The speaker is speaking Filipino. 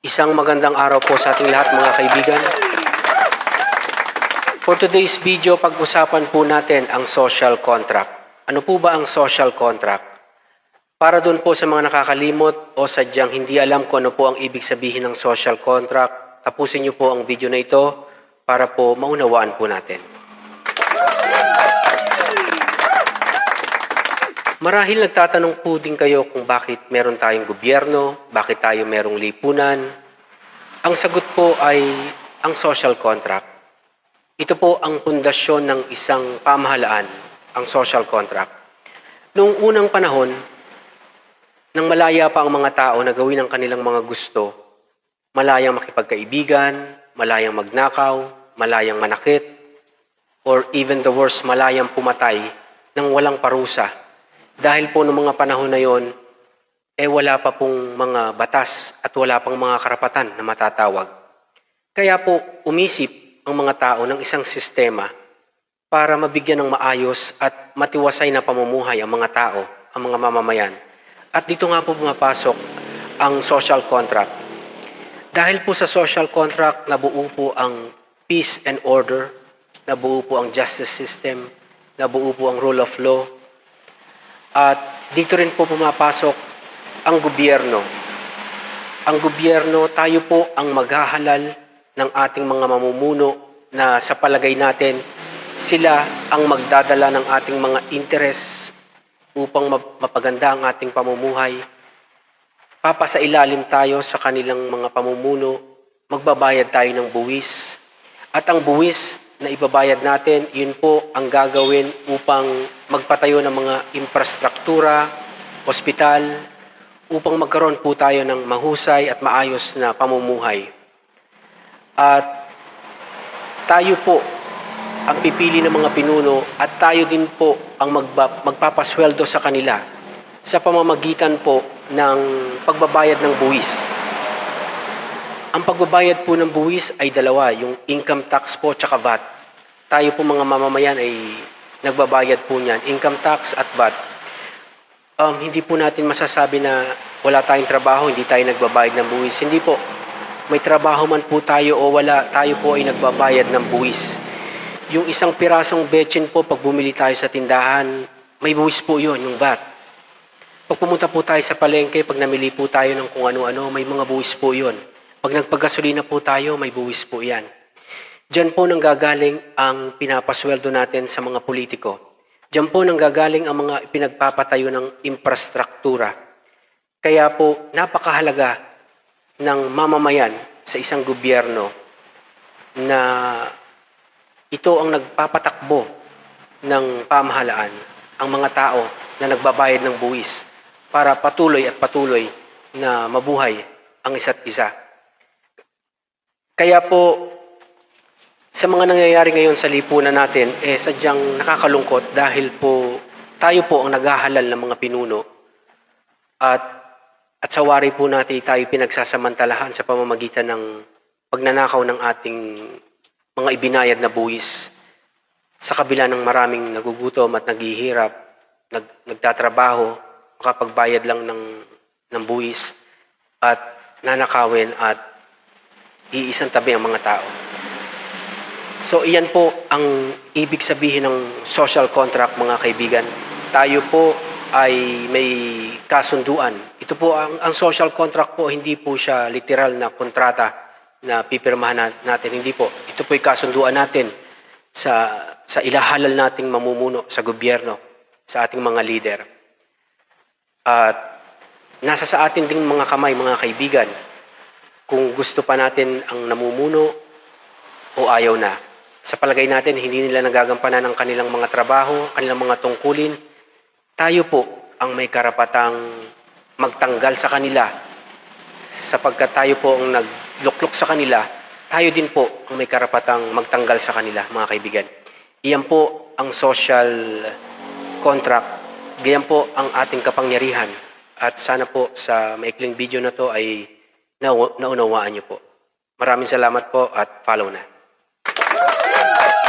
Isang magandang araw po sa ating lahat mga kaibigan. For today's video, pag-usapan po natin ang social contract. Ano po ba ang social contract? Para doon po sa mga nakakalimot o sadyang hindi alam kung ano po ang ibig sabihin ng social contract, tapusin niyo po ang video na ito para po maunawaan po natin. Marahil nagtatanong po din kayo kung bakit meron tayong gobyerno, bakit tayo merong lipunan. Ang sagot po ay ang social contract. Ito po ang pundasyon ng isang pamahalaan, ang social contract. Noong unang panahon, nang malaya pa ang mga tao na gawin ang kanilang mga gusto, malayang makipagkaibigan, malayang magnakaw, malayang manakit, or even the worst, malayang pumatay ng walang parusa. Dahil po noong mga panahon na yon, eh wala pa pong mga batas at wala pang mga karapatan na matatawag. Kaya po umisip ang mga tao ng isang sistema para mabigyan ng maayos at matiwasay na pamumuhay ang mga tao, ang mga mamamayan. At dito nga po pumapasok ang social contract. Dahil po sa social contract, nabuo po ang peace and order, nabuo po ang justice system, nabuo po ang rule of law, at dito rin po pumapasok ang gobyerno. Ang gobyerno, tayo po ang maghahalal ng ating mga mamumuno na sa palagay natin, sila ang magdadala ng ating mga interes upang map- mapaganda ang ating pamumuhay. Papasailalim tayo sa kanilang mga pamumuno, magbabayad tayo ng buwis. At ang buwis na ibabayad natin, yun po ang gagawin upang magpatayo ng mga infrastruktura, ospital, upang magkaroon po tayo ng mahusay at maayos na pamumuhay. At tayo po ang pipili ng mga pinuno at tayo din po ang magba, magpapasweldo sa kanila sa pamamagitan po ng pagbabayad ng buwis. Ang pagbabayad po ng buwis ay dalawa, yung income tax po tsaka VAT. Tayo po mga mamamayan ay nagbabayad po niyan, income tax at VAT. Um, hindi po natin masasabi na wala tayong trabaho, hindi tayo nagbabayad ng buwis. Hindi po. May trabaho man po tayo o wala, tayo po ay nagbabayad ng buwis. Yung isang pirasong betchin po, pag bumili tayo sa tindahan, may buwis po yon yung VAT. Pag pumunta po tayo sa palengke, pag namili po tayo ng kung ano-ano, may mga buwis po yon. Pag nagpagasolina po tayo, may buwis po yan. Diyan po nanggagaling ang pinapasweldo natin sa mga politiko. Diyan po nanggagaling ang mga pinagpapatayo ng infrastruktura. Kaya po, napakahalaga ng mamamayan sa isang gobyerno na ito ang nagpapatakbo ng pamahalaan, ang mga tao na nagbabayad ng buwis para patuloy at patuloy na mabuhay ang isa't isa. Kaya po, sa mga nangyayari ngayon sa lipunan natin, eh sadyang nakakalungkot dahil po tayo po ang naghahalal ng mga pinuno at at sa wari po natin tayo pinagsasamantalahan sa pamamagitan ng pagnanakaw ng ating mga ibinayad na buwis sa kabila ng maraming nagugutom at naghihirap, nag, nagtatrabaho, makapagbayad lang ng, ng buwis at nanakawin at iisang tabi ang mga tao. So iyan po ang ibig sabihin ng social contract mga kaibigan. Tayo po ay may kasunduan. Ito po ang, ang social contract po hindi po siya literal na kontrata na pipirmahan na- natin. Hindi po. Ito po ay kasunduan natin sa sa ilahalal nating mamumuno sa gobyerno, sa ating mga leader. At nasa sa atin ding mga kamay, mga kaibigan, kung gusto pa natin ang namumuno o ayaw na. Sa palagay natin, hindi nila nagagampanan ang kanilang mga trabaho, kanilang mga tungkulin. Tayo po ang may karapatang magtanggal sa kanila sapagkat tayo po ang nagluklok sa kanila, tayo din po ang may karapatang magtanggal sa kanila, mga kaibigan. Iyan po ang social contract. Ganyan po ang ating kapangyarihan. At sana po sa maikling video na to ay nau- naunawaan niyo po. Maraming salamat po at follow na. Thank you.